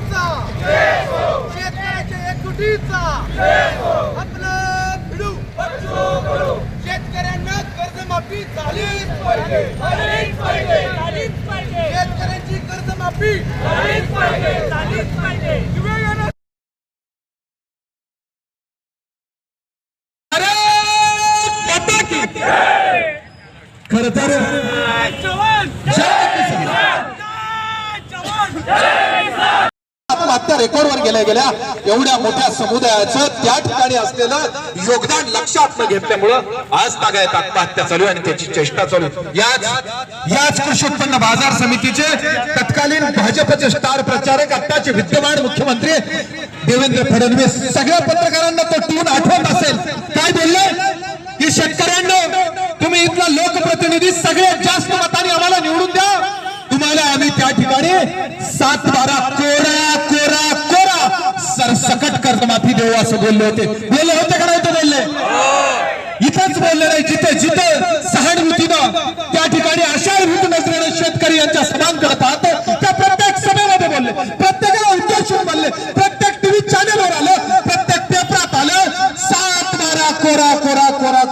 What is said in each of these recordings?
एकजुटीचा. शेतकऱ्याच्या एकजुटीचा. आपलं भिडू. शेतकऱ्यांना कर्जमाफी झालीच पाहिजे. झालीच पाहिजे. झालीच पाहिजे. शेतकऱ्यांची कर्जमाफी झालीच पाहिजे. झालीच पाहिजे. खर तर आत्महत्या रेकॉर्डवर गेल्या गेल्या एवढ्या मोठ्या समुदायाचं त्या ठिकाणी असलेलं योगदान लक्षात न घेतल्यामुळं आज तागायत आत्महत्या चालू आणि त्याची चेष्टा चालू याच याच कृषी उत्पन्न बाजार समितीचे तत्कालीन भाजपचे स्टार प्रचारक आत्ताचे विद्यमान मुख्यमंत्री देवेंद्र फडणवीस. सगळ्या पत्रकारांना तो टून आठवत असेल. काय बोलले? की शेतकऱ्यांना तुम्ही इथला लोकप्रतिनिधी सगळ्यात जास्त त्या ठिकाणी सात बारा कोरा कोरा कोरा. सरसकट कर्जमाफी देऊ असं बोलले होते. बोलले होते का नाही बोलले? इथंच बोलले नाही जिथे जिथे सहानुभूतीनं त्या ठिकाणी अशा नजरेनं शेतकरी यांच्या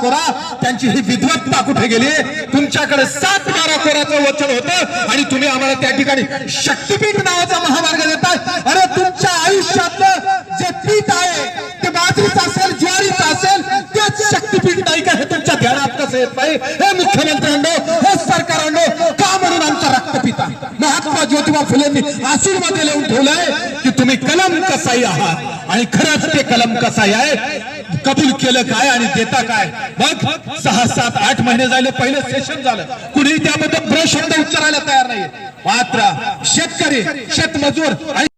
कोरा. त्यांची ही विद्वत्ता कुठे गेली? तुमच्याकडे सात बारा कोराचं वचन होतं आणि तुम्ही आम्हाला त्या ठिकाणी शक्तीपीठ नावाचा महामार्ग देताय. अरे तुमच्या आयुष्यातलं जे पीठ आहे ते बाजरीच असेल ज्वारीच असेल तेच शक्तीपीठ नाही का? हे तुमच्या ध्यानात कसं येत नाही? हे मुख्यमंत्र्यांनो हे सरकारांनो का म्हणून आमचा रक्त महात्मा ज्योतिबा फुलेंनी आशीर्वाद लिहून ठेवलंय की तुम्ही कलम कसाई आहात. आणि खरंच ते कलम कसाई आहे. कबूल केलं काय आणि देता काय? मग सहा सात आठ महिने झाले पहिलं सेशन झालं. कुणी त्याबद्दल प्रशब्द उच्चारायला तयार नाही मात्र शेतकरी शेतमजूर